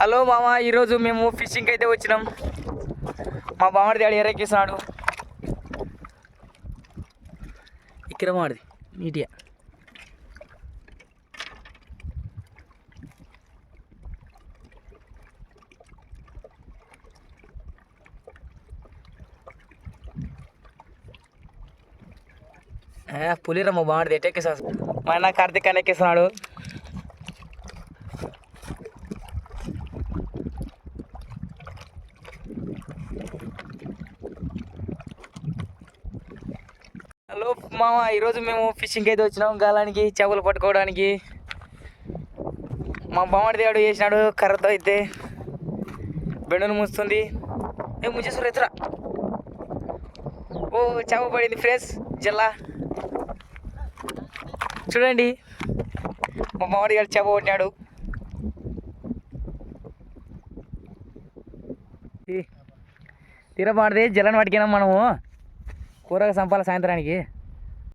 Hello మామ ఈరోజు మేము ఫిషింగ్ అయితే వచ్చినాం. మా బామ్మడి డాడీ ఎర్రెక్కిస్తున్నాడు ఇక్కడ మాడిది నీట్గా పులిరమ్మ బాగుంటుంది ఎట్టెక్కిస్తాడు మా అన్న కార్తీక్ అని ఎక్కిస్తున్నాడు హలో మామ ఈరోజు మేము ఫిషింగ్ అయితే వచ్చినాం. గాలానికి చేపలు పట్టుకోవడానికి. మా బామ్మడి దేవుడు చేసినాడు కర్రతో అయితే. బెండలు మూస్తుంది. ఏ ముంచేశ్వర ఇతర ఓ చేప పడింది ఫ్రెష్ జిల్లా. చూడండి మా మామిడి గారు చేప పట్టినాడు తీర జల్లని పట్టుకున్నాం మనము కూరగా సంపాలి సాయంత్రానికి.